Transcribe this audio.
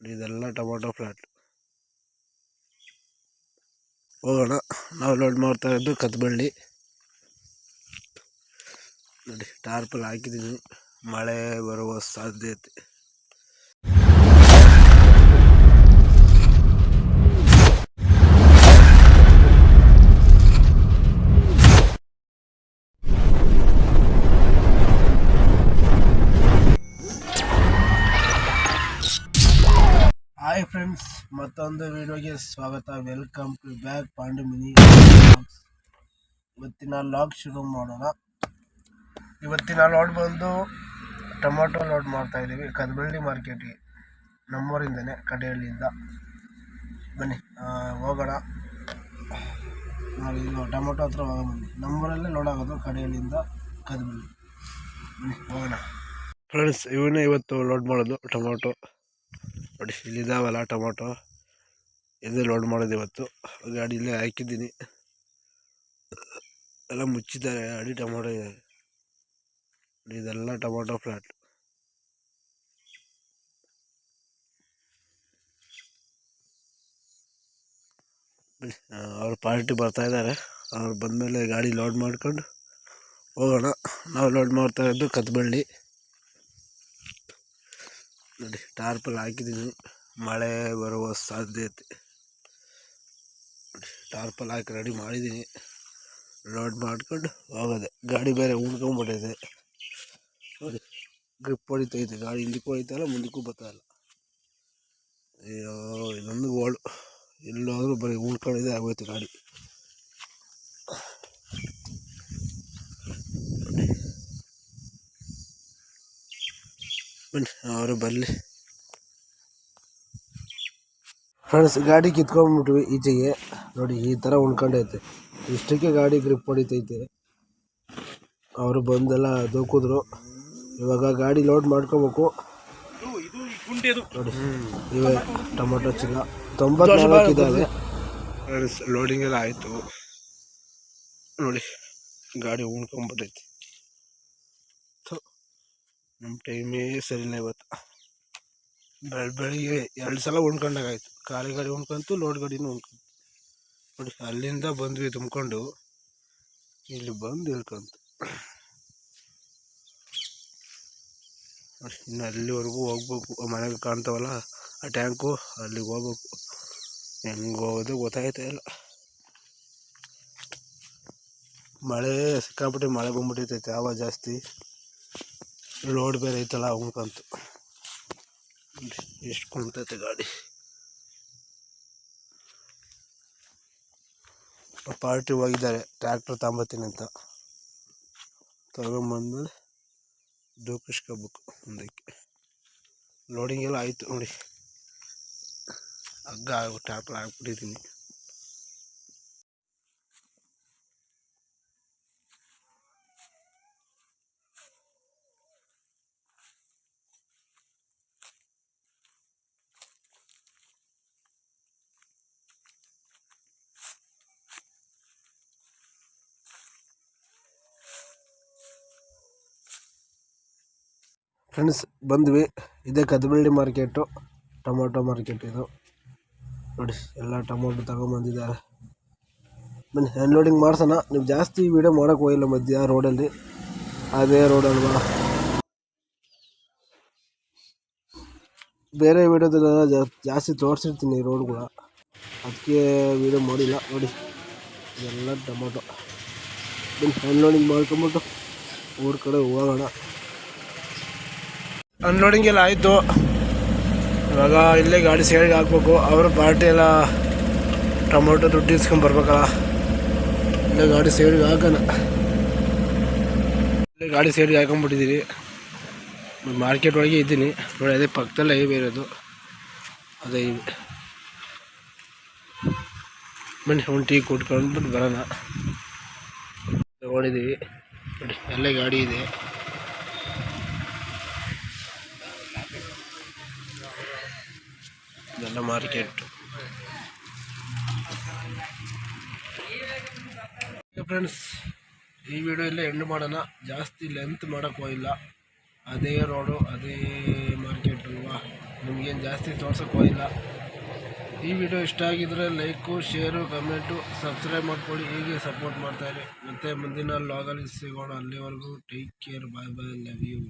ಇದೆಲ್ಲ tomato flat ಹೋಗೋಣ. ನಾವು ಲೋಡ್ ಮಾಡ್ತಾ ಇದ್ದು ಕದ್ಬಳ್ಳಿ. ನೋಡಿ ಟಾರ್ಪಲ್ ಹಾಕಿದ್ದೀನಿ. ಮಳೆ ಬರುವ ಸಾಧ್ಯತೆ. ಹಾಯ್ ಫ್ರೆಂಡ್ಸ್ ಮತ್ತೊಂದು ವಿಡಿಯೋಗೆ ಸ್ವಾಗತ. Welcome to back Pandu mini ಇವತ್ತಿನ ಲಾಗ್ ಶುರು ಮಾಡೋಣ. ಇವತ್ತಿನ ಲೋಡ್ ಬಂದು ಟೊಮೊಟೊ ಲೋಡ್ ಮಾಡ್ತಾ ಇದ್ದೀವಿ. ಕದಬಳ್ಳಿ ಮಾರ್ಕೆಟ್ಗೆ ನಮ್ಮೂರಿಂದನೇ, ಕಡೆಯಲ್ಲಿಂದ. ಬನ್ನಿ ಹೋಗೋಣ. ನಾವು ಇದು ಟೊಮೊಟೊ ಹತ್ರ ಹೋಗೋಣ ನಮ್ಮೂರಲ್ಲೇ ಲೋಡ್ ಆಗೋದು, ಕಡೆಯಲ್ಲಿಂದ ಕದಬಳ್ಳಿ. ಬನ್ನಿ, ಹೋಗೋಣ. ಫ್ರೆಂಡ್ಸ್ ಇವನ್ನೇ ಇವತ್ತು ಲೋಡ್ ಮಾಡೋದು ಟೊಮೊಟೊ ನೋಡಿ ಇಲ್ಲಿದ್ದಾವಲ್ಲ ಟೊಮೊಟೊ. ಇದೇ ಲೋಡ್ ಮಾಡೋದು ಇವತ್ತು. ಗಾಡಿಯಲ್ಲೇ ಹಾಕಿದ್ದೀನಿ. ಎಲ್ಲ ಮುಚ್ಚಿದ್ದಾರೆ, ಅಡಿ ಟೊಮೊಟೊ ಇದೆ. ಇದೆಲ್ಲ ಟೊಮೊಟೊ ಫ್ಲಾಟ್ ಅವ್ರ ಪಾರ್ಟಿ ಬರ್ತಾ ಇದ್ದಾರೆ. ಅವ್ರು ಬಂದಮೇಲೆ ಗಾಡಿ ಲೋಡ್ ಮಾಡ್ಕೊಂಡು ಹೋಗೋಣ. ನಾವು ಲೋಡ್ ಮಾಡ್ತಾ ಇದ್ದು ಕತ್ಬಳ್ಳಿ ನೋಡಿ, ಟಾರ್ಪಲ್ ಹಾಕಿದ್ದೀನಿ. ಮಳೆ ಬರುವ ಸಾಧ್ಯತೆ. ಟಾರ್ಪಲ್ ಹಾಕಿ ರೆಡಿ ಮಾಡಿದ್ದೀನಿ. ಲೋಡ್ ಮಾಡ್ಕೊಂಡು ಹೋಗೋದೆ. ಗಾಡಿ ಬೇರೆ ಉಣ್ಕೊಂಬಿಟ್ಟೈತೆ ನೋಡಿ, ಗ್ರಿಪ್ ಹೊಡಿತೈತೆ ಗಾಡಿ ಹಿಂದಕ್ಕೂ ಹೋಯ್ತಲ್ಲ ಮುಂದಕ್ಕೂ ಬರ್ತಾಯಿಲ್ಲ ಅಯ್ಯೋ, ಇದೊಂದು ಗೋಳು. ಎಲ್ಲೋದ್ರೂ ಬರೀ ಉಳ್ಕೊಂಡಿದೆ ಆಗೋಯ್ತು ಗಾಡಿ. ಬನ್ನಿ ಅವರು ಬರಲಿ. ಫ್ರೆಂಡ್ಸ್ ಗಾಡಿ ಕಿತ್ಕೊಂಡ್ಬಿಟ್ವಿ ಈಚೆಗೆ. ನೋಡಿ, ಈ ಥರ ಉಣ್ಕೊಂಡೈತೆ. ಇಷ್ಟಕ್ಕೆ ಗಾಡಿ ಗ್ರಿಪ್ ಹೊಡಿತೈತೆ. ಅವರು ಬಂದೆಲ್ಲ ದೂಕಿದ್ರು. ಇವಾಗ ಗಾಡಿ ಲೋಡ್ ಮಾಡ್ಕೋಬೇಕು. ನೋಡಿ, ಇವೇ ಟೊಮೊಟೊ ಚೀಲ ತೊಂಬತ್ನಾಲ್ಕು ಇದ್ದಾವೆ ಲೋಡಿಂಗ್ ಎಲ್ಲ ಆಯಿತು. ನೋಡಿ, ಗಾಡಿ ಉಣ್ಕೊಂಡ್ಬಿಟ್ಟೈತಿ. ನಮ್ಮ ಟೈಮೇ ಸರಿಯಿಲ್ಲ ಇವತ್ತು ಬೆಳ, ಬೆಳಿಗ್ಗೆ ಎರಡು ಸಲ ಉಣ್ಕೊಂಡಾಗಾಯ್ತು. ಖಾಲಿ ಗಾಡಿ ಉಣ್ಕೊಂತು ಲೋಡ್ ಗಾಡಿನೂ ಉಣ್ಕೊಂತು. ನೋಡಿ, ಅಲ್ಲಿಂದ ಬಂದ್ವಿ ತುಂಬಿಕೊಂಡು, ಇಲ್ಲಿ ಬಂದು ಇಳ್ಕೊಂತು ಇನ್ನು ಅಲ್ಲಿವರೆಗೂ ಹೋಗ್ಬೇಕು. ಮನೆಗೆ ಕಾಣ್ತಾವಲ್ಲ, ಆ ಟ್ಯಾಂಕು ಅಲ್ಲಿಗೆ ಹೋಗ್ಬೇಕು. ಹೆಂಗೆ ಹೋಗೋದು ಗೊತ್ತಾಯ್ತಾ ಇಲ್ಲ. ಮಳೆ ಸಿಕ್ಕಾಪಟ್ಟೆ ಮಳೆ ಬಂದ್ಬಿಟ್ಟೈತೆ ಆವಾಗ ಜಾಸ್ತಿ? ಲೋಡ್ ಬೇರೆ ಐತಲ್ಲ ಉಣ್ಕಂತು ಎಷ್ಟು ಕುಂತೈತೆ ಗಾಡಿ. ಪಾರ್ಟಿ ಹೋಗಿದ್ದಾರೆ, ಟ್ರ್ಯಾಕ್ಟರ್ ತಗೊಂಬತ್ತೀನಿ ಅಂತ. ತಗೊಂಬಂದ್ಮೇಲೆ ದೂಕಿಸ್ಕೋಬೇಕು ಮುಂದಕ್ಕೆ ಲೋಡಿಂಗ್ ಎಲ್ಲ ಆಯಿತು ನೋಡಿ. ಹಗ್ಗ ಟ್ಯಾಪ್ಲ ಹಾಕ್ಬಿಟ್ಟಿದ್ದೀನಿ ಫ್ರೆಂಡ್ಸ್, ಬಂದ್ವಿ. ಇದೇ ಕದಬಳ್ಳಿ ಮಾರ್ಕೆಟು. ಟೊಮೊಟೊ ಮಾರ್ಕೆಟ್ ಇದು. ನೋಡಿ, ಎಲ್ಲ ಟೊಮೊಟೊ ತಗೊಂಬಂದಿದ್ದಾರೆ. ಬನ್ನಿ ಅನ್ಲೋಡಿಂಗ್ ಮಾಡ್ಸೋಣ. ನೀವು ಜಾಸ್ತಿ ವೀಡಿಯೋ ಮಾಡೋಕೆ ಹೋಗಿಲ್ಲ ಮಧ್ಯ ರೋಡಲ್ಲಿ ಅದೇ ರೋಡಲ್ಲಿ ಬಾ ಬೇರೆ ವೀಡಿಯೋದಲ್ಲೆಲ್ಲ ಜಾಸ್ತಿ ತೋರಿಸಿರ್ತೀನಿ ರೋಡ್ಗಳ ಅದಕ್ಕೆ ವೀಡಿಯೋ ಮಾಡಿಲ್ಲ. ನೋಡಿ, ಇದೆಲ್ಲ ಟೊಮೊಟೊ ಬನ್ನಿ ಅನ್ಲೋಡಿಂಗ್ ಮಾಡ್ಕೊಂಬಿಟ್ಟು ಊರ ಕಡೆ ಹೋಗೋಣ. ಅನ್ಲೋಡಿಂಗ್ ಎಲ್ಲ ಆಯಿತು. ಇವಾಗ ಇಲ್ಲೇ ಗಾಡಿ ಸೈಡ್ಗೆ ಹಾಕ್ಬೇಕು. ಅವರು ಪಾರ್ಟಿ ಎಲ್ಲ ಟೊಮೊಟೊ ದುಡ್ಡು ಇಸ್ಕೊಂಡ್ ಬರ್ಬೇಕಲ್ಲ. ಇಲ್ಲೇ ಗಾಡಿ ಸೈಡ್ಗೆ ಹಾಕೋಣ. ಇಲ್ಲೇ ಗಾಡಿ ಸೈಡ್ಗೆ ಹಾಕೊಂಡ್ಬಿಟ್ಟಿದ್ದೀವಿ ಮಾರ್ಕೆಟ್ ಒಳಗೆ ಇದ್ದೀನಿ. ನೋಡಿ, ಅದೇ ಪಕ್ಕದಲ್ಲೇ ಹೈವೇ ಇರೋದು. ಅದೇ ಹೈವೇ ಬನ್ನಿ, ಒಂದು ಟೀ ಕೊಟ್ಕೊಂಡ್ಬಿಟ್ಟು ಬರೋಣ. ತಗೊಂಡಿದ್ದೀವಿ ನೋಡಿ, ಅಲ್ಲೇ ಗಾಡಿ ಇದೆ. ಇದೆಲ್ಲ ಮಾರ್ಕೆಟ್ ಫ್ರೆಂಡ್ಸ್ ಈ ವಿಡಿಯೋ ಇಲ್ಲೇ ಎಂಡ್ ಮಾಡೋಣ. ಜಾಸ್ತಿ ಲೆಂತ್ ಮಾಡೋಕ್ಕೆ ಹೋಗಿಲ್ಲ ಅದೇ ರೋಡು ಅದೇ ಮಾರ್ಕೆಟ್ ಅಲ್ವಾ? ನಿಮಗೇನು ಜಾಸ್ತಿ ತೋರ್ಸೋಕೆ ಹೋಗಿಲ್ಲ ಈ ವಿಡಿಯೋ ಇಷ್ಟ ಆಗಿದ್ರೆ ಲೈಕು ಶೇರು ಕಮೆಂಟು ಸಬ್ಸ್ಕ್ರೈಬ್ ಮಾಡ್ಕೊಳ್ಳಿ. ಹೀಗೆ ಸಪೋರ್ಟ್ ಮಾಡ್ತಾಯಿರಿ ಮತ್ತು ಮುಂದಿನ ಲಾಗಲ್ಲಿ ಸಿಗೋಣ. ಅಲ್ಲಿವರೆಗೂ take care bye bye love you